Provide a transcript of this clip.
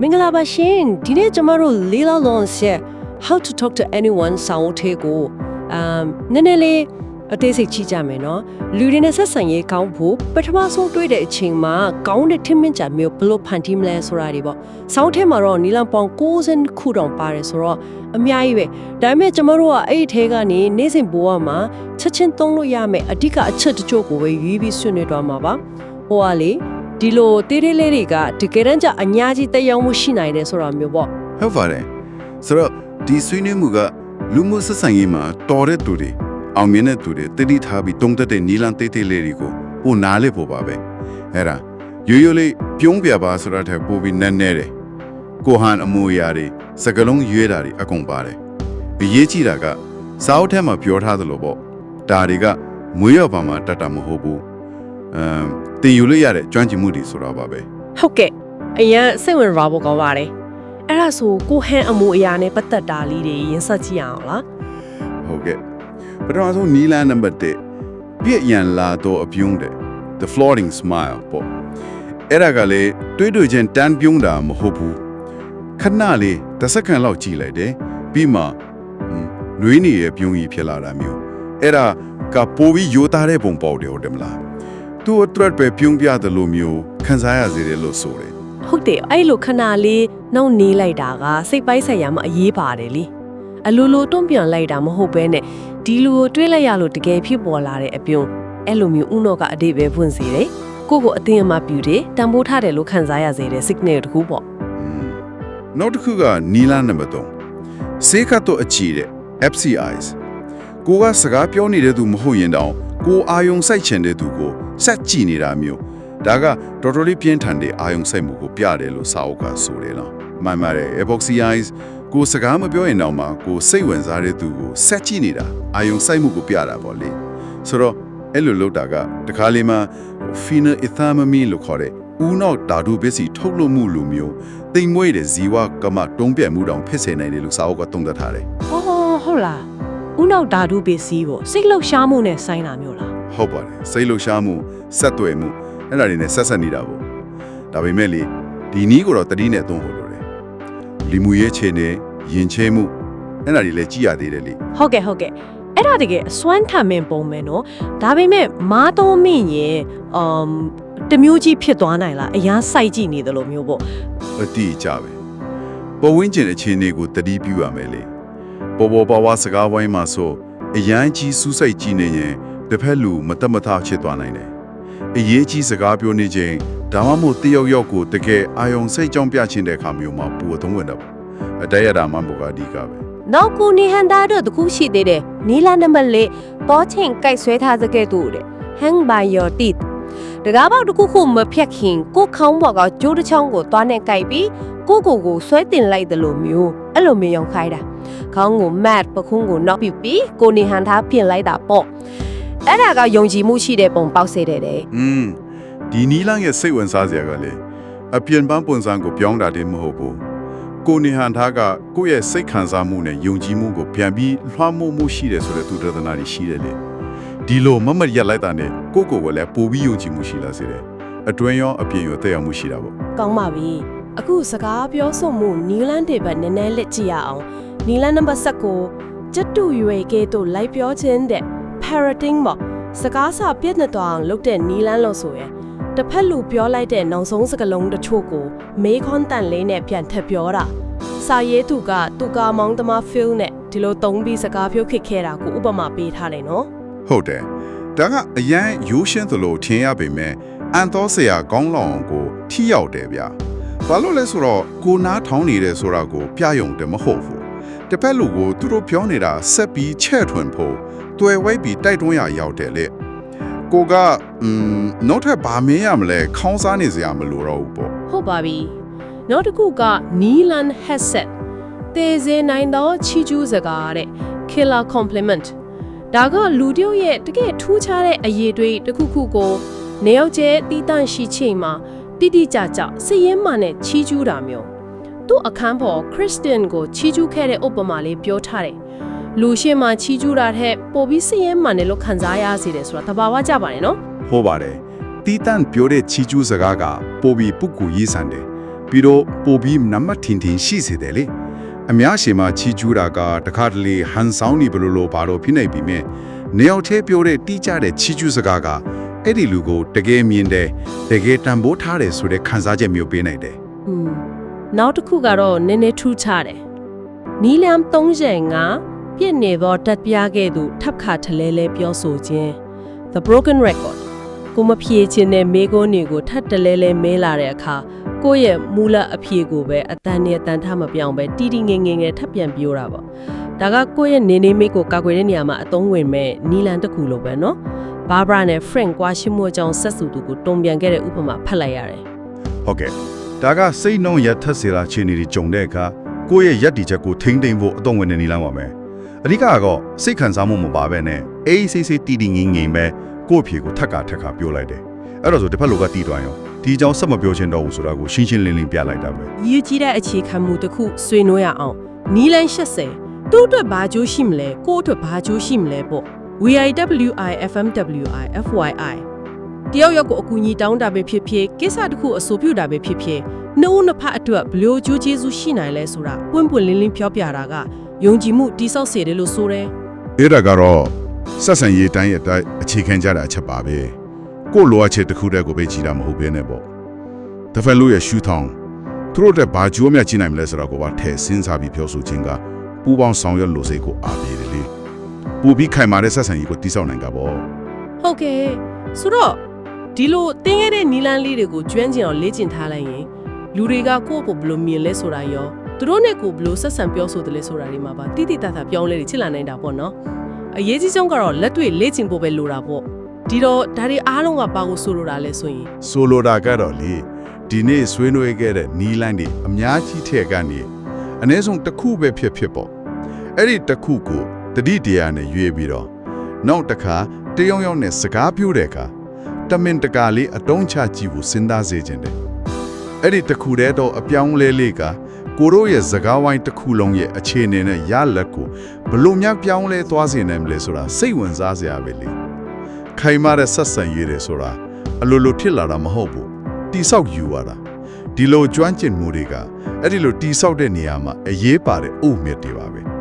မင်္ဂလာပါရှင်ဒီနေ့ကျမတို့လေးလာလွန်ဆက် how to talk to anyone ဆောင်းထေးကိုအမ်နည်းနည်းလေးအသေးစိတ်ကြည့်ကြမယ်နော်လူတွေနဲ့ဆက်ဆံရေးကောင်းဖို့ပထမဆုံးတွေ့တဲ့အချိန်မှာကောင်းတဲ့ထင်မြင်ကြမျိုးဘယ်လိုဖန်တီးမလဲဆိုတာတွေပေါ့ဆောင်းထဲမှာတော့နီလန်ပေါင်60ခုတောင်ပါတယ်ဆိုတော့အများကြီးပဲဒါပေမဲ့ကျမတို့ကအဲ့ဒီထဲကနေနေ့စဉ်ဘဝမှာချက်ချင်းသုံးလို့ရမယ်အဓိကအချက်တချို့ကိုပဲရွေးပြီးဆွေးနွေးသွားမှာပါဟိုကလေ ဒီလိုတေးသေးလေးတွေကတကယ်တမ်းကျအများကြီးတက်ရောက်မှုရှိနိုင်တယ်ဆိုတာမျိုးပေါ့ဟုတ်ပါတယ်ဆိုတော့ဒီဆွေးနွေးမှုကလူမှုဆက်ဆံရေးမှာတော်တဲ့သူတွေအောင်မြင်တဲ့သူတွေတတိထားပြီးတုံးတက်တဲ့နီလန်တေးသေးလေးတွေကိုဟိုနားလေဖို့ပါပဲအဲ့ဒါရိုးရိုးလေးပြုံးပြပါဆိုတာထက်ပိုပြီးနက်နဲတယ်ကိုဟန်အမူအရာတွေစကလုံးရွေးတာတွေအကုန်ပါတယ်အရေးကြီးတာကစာအုပ်ထဲမှာပြောထားသလိုပေါ့ဒါတွေကမွေးရောက်ပါမှာတတ်တာမဟုတ်ဘူး အမ်တင်ယူလို့ရတဲ့ကျွမ်းကျင်မှုတွေဆိုတာပါပဲဟုတ်ကဲ့အရင်စိတ်ဝင်စားဖို့ကောင်းပါတယ်အဲ့ဒါဆိုကိုဟန်အမှုအရာနဲ့ပတ်သက်တာလေးတွေရင်ဆက်ကြည့်အောင်လားဟုတ်ကဲ့ပထမဆုံးနီလန်နံပါတ်1ပြည့်ရန်လာတော့အပြုံးတယ် the floating smile ပေါ့အဲ့ဒါကလေတွေးတွေ့ချင်းတန်းပြုံးတာမဟုတ်ဘူးခဏလေးတစ်စက္ကန့်လောက်ကြည့်လိုက်တယ်ပြီးမှဟွန်းနွေးနေရဲ့ပြုံးကြီးဖြစ်လာတာမျိုးအဲ့ဒါကပိုပြီးယိုသားတဲ့ပုံပေါက်တယ်ဟုတ်တယ်မလား သူ့အတွက်ပဲပြုံးပြတယ်လို့မျိုးခံစားရစေတယ်လို့ဆိုတယ်ဟုတ်တယ်အဲ့လိုခဏလေးနှောက်နေလိုက်တာကစိတ်ပိုင်းဆိုင်ရာမှာအရေးပါတယ်လीအလိုလိုတွန့်ပြန်လိုက်တာမဟုတ်ဘဲနဲ့ဒီလူကိုတွေးလိုက်ရလို့တကယ်ဖြစ်ပေါ်လာတဲ့အပြုံးအဲ့လိုမျိုးဥနောကအတိတ်ပဲဖွင့်စေတယ်ကိုကိုအသိအမှပြုတယ်တန်ဖိုးထားတယ်လို့ခံစားရစေတဲ့ signal တခုပေါ့နောက်တစ်ခုကနီလာနံပါတ်3စေကတ်တော့အချီတဲ့ FCIs ကိုကစကားပြောနေတဲ့သူမဟုတ်ရင်တောင် ကိုအာယုံစိုက်ချင်တဲ့သူကိုစက်ကြည့်နေတာမျိုးဒါကတော်တော်လေးပြင်းထန်တဲ့အာယုံစိုက်မှုကိုပြတယ်လို့စာအုပ်ကဆိုတယ်နော်မှန်ပါတယ် FCIs ကိုစကားမပြောရင်တောင်မှကိုစိတ်ဝင်စားတဲ့သူကိုစက်ကြည့်နေတာအာယုံစိုက်မှုကိုပြတာပေါ့လေဆိုတော့အဲ့လိုလုပ်တာကတခါလေမှ phenethylamine လို့ခေါ်တဲ့ဦးနောက်ဓာတုပစ္စည်းထုတ်လုပ်မှုလိုမျိုးတိမ်မွေးတဲ့ဇီဝကမတုံးပြတ်မှုတောင်ဖြစ်စေနိုင်တယ်လို့စာအုပ်ကသုံးသပ်ထားတယ်ဟောဟုတ်လား ဥနောက်ဓာတုပစ္စည်းကိုစိတ်လှုပ်ရှားမှုနဲ့ဆိုင်တာမျိုးလားဟုတ်ပါတယ်စိတ်လှုပ်ရှားမှုဆက်သွယ်မှုအဲ့ဒါတွေနဲ့ဆက်ဆက်နေတာပေါ့ဒါပေမဲ့လေဒီနီးကိုတော့တတိနဲ့သုံးဖို့လိုတယ်လီမူရဲ့ခြေနဲ့ယဉ်ချဲမှုအဲ့ဒါတွေလည်းကြည်ရသေးတယ်လေဟုတ်ကဲ့ဟုတ်ကဲ့အဲ့ဒါတကယ်အစွမ်းထမင်ပုံမယ်နော်ဒါပေမဲ့မားတော်မင်းရင်အမ်တမျိုးကြီးဖြစ်သွားနိုင်လားအရန်စိုက်ကြည့်နေတယ်လို့မျိုးပေါ့အတိအကျပဲပဝင်းကျင်အခြေအနေကိုတတိပြုရမယ်လေ ပေါ်ပေါ်ပါဝါစကားဝိုင်းမှာဆိုအရန်ကြီးစူးစိုက်ကြည့်နေရင်တစ်ဖက်လူမတက်မထဖြစ်သွားနိုင်တယ်အရေးကြီးစကားပြောနေချိန်ဒါမှမဟုတ်တယောက်ယောက်ကိုတကယ်အာယုံစိတ်ကြောင်းပြချင်တဲ့အခါမျိုးမှာပူအသုံးဝင်တော့အတရတာမှမဟုတ်ကအဓိကပဲနောက်ကူနေဟန်တာတို့တခုရှိသေးတယ်နီလာနံပါတ်၄ပေါ်ချင်းကြိုက်ဆွဲထားစကဲ့တူတဲ့ hang by your teeth တကားပေါက်တစ်ခုခုမဖြတ်ခင်ကိုယ်ခေါင်းပေါ်ကကျိုးတစ်ချောင်းကိုသွားနဲ့ကြိုက်ပြီးကိုယ့်ကိုယ်ကိုဆွဲတင်လိုက်တယ်လို့မျိုးအဲ့လိုမျိုးရောင်ခိုင်းတာ ခေါင်းကို mat ပခုံးကိုနောက်ပြီးပြီးကိုနေဟန်ထားပြင်လိုက်တာပေါ့အဲ့ဒါကယုံကြည်မှုရှိတဲ့ပုံပေါက်စေတယ်တဲ့อืมဒီနီလန်းရဲ့စိတ်ဝင်စားစရာကလေအပြင်ပန်းပုံစံကိုပြောင်းတာတည်းမဟုတ်ဘူးကိုနေဟန်သားကကိုယ့်ရဲ့စိတ်ခံစားမှုနဲ့ယုံကြည်မှုကိုပြန်ပြီးလွှမ်းမိုးမှုရှိတယ်ဆိုတဲ့သူတဒနာတွေရှိတယ်လေဒီလိုမမတ်ရက်လိုက်တာနဲ့ကိုယ့်ကိုယ်ကိုလည်းပိုပြီးယုံကြည်မှုရှိလာစေတယ်အတွင်းရောအပြင်ရောတက်ရောက်မှုရှိတာပေါ့ကောင်းပါပြီအခုစကားပြောဆိုမှုနီလန်းတေဘတ်နည်းနည်းလက်ကြည့်ရအောင် နီလန်းနံပါတ်7ကိုကျက်တူရွေကဲတို့လိုက်ပြောခြင်းတဲ့ parroting ပေါ့စကားစာပြည့်နေတော့အောင်လုပ်တဲ့နီလန်းလို့ဆိုရင်တစ်ဖက်လူပြောလိုက်တဲ့နောက်ဆုံးစကားလုံးတချို့ကိုမေးခွန်းတန်လေးနဲ့ပြန်ထပ်ပြောတာစာရေးသူကသူကမောင်းသမား feel နဲ့ဒီလိုသုံးပြီးစကားပြောခစ်ခဲ့တာကိုဥပမာပေးထားတယ်နော်ဟုတ်တယ်ဒါကအရန်ရိုးရှင်းသလိုထင်ရပေမဲ့အန်သောဆရာကောင်းလောင်အောင်ကိုထိရောက်တယ်ဗျဘာလို့လဲဆိုတော့ကိုနားထောင်းနေတယ်ဆိုတာကိုပြယုံတယ်မဟုတ်ဘူး တစ်ဖက်လူကိုသူတို့ပြောနေတာဆက်ပြီးချဲ့ထွင်ဖို့တွေ့ဝိုက်ပြီးတိုက်တွန်းရရောက်တယ်လေကိုကအမ်နောက်ထပ်ဗာမင်းရမလဲခေါင်းစားနေစရာမလိုတော့ဘူးပေါ့ဟုတ်ပါပြီနောက်တစ်ခုကနီလန် headset တေစေနိုင်သောချီကျူးစကားတဲ့ killer compliment ဒါကလူတယောက်ရဲ့တကယ်ထူးခြားတဲ့အရေးတွေတစ်ခုခုကိုနေရောက်ကျဲတီးတန့်ရှိချိန်မှာတိတိကျကျစည်ရင်မှနဲ့ချီကျူးတာမျိုး သူ့အခန်းပေါ်ခရစ်စတန်ကိုချီကျူးခဲ့တဲ့ဥပမာလေးပြောထားတယ်လူရှင်းမှာချီကျူးတာထက်ပိုပြီးစည်ရင်မှနဲ့လို့ခံစားရစေတယ်ဆိုတာသဘာဝကျပါတယ်နော်ဟုတ်ပါတယ်တီတန့်ပြောတဲ့ချီကျူးစကားကပိုပြီးပုဂ္ဂိုလ်ရေးဆန်တယ်ပြီးတော့ပိုပြီးနံပါတ်ထင်ထင်ရှိစေတယ်လေအများရှိမှချီကျူးတာကတခါတလေဟန်ဆောင်နေဘလို့လို့ဘာလို့ဖြစ်နေပြီမဲ့နေအောင်သေးပြောတဲ့တီးကြတဲ့ချီကျူးစကားကအဲ့ဒီလူကိုတကယ်မြင်တယ်တကယ်တန်ဖိုးထားတယ်ဆိုတဲ့ခံစားချက်မျိုးပေးနိုင်တယ်။อืม နောက်တစ်ခုကတော့နည်းနည်းထူးခြားတယ်။နီလမ်35ပြည့်နေသောတက်ပြားခဲ့သူထပ်ခါထလဲလဲပြောဆိုခြင်း The Broken Record ကိုမဖြေခြင်းနဲ့မေကိုနေကိုထပ်တလဲလဲမဲလာတဲ့အခါကိုယ့်ရဲ့မူလအဖြေကိုပဲအတန်နဲ့အတန်ထမပြောင်းပဲတီတီငင်ငင်ငယ်ထပ်ပြန်ပြောတာပေါ့ဒါကကိုယ့်ရဲ့နေနေမိတ်ကိုကာကွယ်တဲ့နေရာမှာအသုံးဝင်မဲ့နီလန်တစ်ခုလိုပဲเนาะဘာဘရာနဲ့ Frank ကွာရှိမှုအကြောင်းဆက်စုသူကိုတုံပြန်ခဲ့တဲ့ဥပမာဖတ်လိုက်ရတယ် ဟုတ်ကဲ့ ဒါကစိတ်နှုံးရထက်စေတာခြေနေတွေကြုံတဲ့အခါကိုယ့်ရဲ့ရက်တီချက်ကိုထိမ့်သိမ့်ဖို့အတော့ဝင်နေနေလမ်းပါမယ်အဓိကကတော့စိတ်ခံစားမှုမပါဘဲနဲ့အေးဆေးဆေးတီတီငင်ငင်ပဲကိုယ့်အဖြေကိုထက်ကထက်ကပြောလိုက်တယ်အဲ့တော့ဆိုတစ်ဖက်လူကတီးတွိုင်းရောဒီအကြောင်းဆက်မပြောချင်တော့ဘူးဆိုတာကိုရှင်းရှင်းလင်းလင်းပြလိုက်တာပဲရည်ကြီးတဲ့အခြေခံမှုတစ်ခုဆွေးနွေးရအောင်နီလန်80သူ့အတွက်ဘာကျိုးရှိမလဲကိုယ့်အတွက်ဘာကျိုးရှိမလဲပေါ့ WIWI FMWI FYI တယောက်ယောက်ကိုအကူအညီတောင်းတာပဲဖြစ်ဖြစ်ကိစ္စတစ်ခုအဆိုပြုတာပဲဖြစ်ဖြစ်နှုတ်နှစ်ဖက်အတွက်ဘယ်လိုကျိုးကျေးဇူးရှိနိုင်လဲဆိုတာပွင့်ပွင့်လင်းလင်းပြောပြတာကယုံကြည်မှုတိဆောက်စေတယ်လို့ဆိုတယ်အဲ့ဒါကတော့ဆက်ဆံရေးတိုင်းရဲ့အတိုင်းအခြေခံကြတာအချက်ပါပဲကိုယ့်လိုအပ်ချက်တစ်ခုတည်းကိုပဲကြည်တာမဟုတ်ဘဲနဲ့ပေါ့တစ်ဖက်လူရဲ့ရှူထောင်းသူတို့တဲ့ဘာကြိုးမြတ်ကြည့်နိုင်မလဲဆိုတော့ကိုပါထဲစဉ်းစားပြီးပြောဆိုခြင်းကပူပေါင်းဆောင်ရွက်လို့စိတ်ကိုအားပေးတယ်လေပူပြီးခိုင်မာတဲ့ဆက်ဆံရေးကိုတိစောက်နိုင်ကြပေါ့ဟုတ်ကဲ့ဆိုတော့ ဒီလိုတင်းခဲ့တဲ့နီလန်းလေးတွေကိုကျွမ်းကျင်အောင်လေ့ကျင့်ထားလိုက်ရင်လူတွေကကိုယ့်ကိုဘယ်လိုမြင်လဲဆိုတာရောသူတို့နဲ့ကိုယ်ဘယ်လိုဆက်ဆံပြောဆိုတယ်လဲဆိုတာတွေမှာပါတိတိတတ်တာပြောင်းလဲတွေချစ်လာနိုင်တာပေါ့နော်အရေးကြီးဆုံးကတော့လက်တွေ့လေ့ကျင့်ဖို့ပဲလိုတာပေါ့ဒီတော့ဒါတွေအားလုံးကပါကိုဆိုလိုတာလဲဆိုရင်ဆိုလိုတာကတော့လေဒီနေ့ဆွေးနွေးခဲ့တဲ့နီးလိုင်းတွေအများကြီးထည့်ကနေအ ਨੇ ဆုံးတစ်ခုပဲဖြစ်ဖြစ်ပေါ့အဲ့ဒီတစ်ခုကိုတတိတရားနဲ့ရွေးပြီးတော့နောက်တစ်ခါတယောက်ယောက်နဲ့စကားပြောတဲ့အခါ တမင်တကာလေးအတုံးချကြည့်ဖို့စဉ်းစားစေခြင်းတယ်အဲ့ဒီတစ်ခုတည်းတော့အပြောင်းလဲလေးကကိုတို့ရဲ့စကားဝိုင်းတစ်ခုလုံးရဲ့အခြေအနေနဲ့ရလက်ကိုဘလို့များပြောင်းလဲသွားစေနိုင်မလဲဆိုတာစိတ်ဝင်စားစရာပဲလေခိုင်မာတဲ့ဆက်ဆံရေးတွေဆိုတာအလိုလိုဖြစ်လာတာမဟုတ်ဘူးတိဆောက်ယူရတာဒီလိုကျွမ်းကျင်မှုတွေကအဲ့ဒီလိုတိဆောက်တဲ့နေရာမှာအရေးပါတဲ့အုတ်မြစ်တွေပါပဲ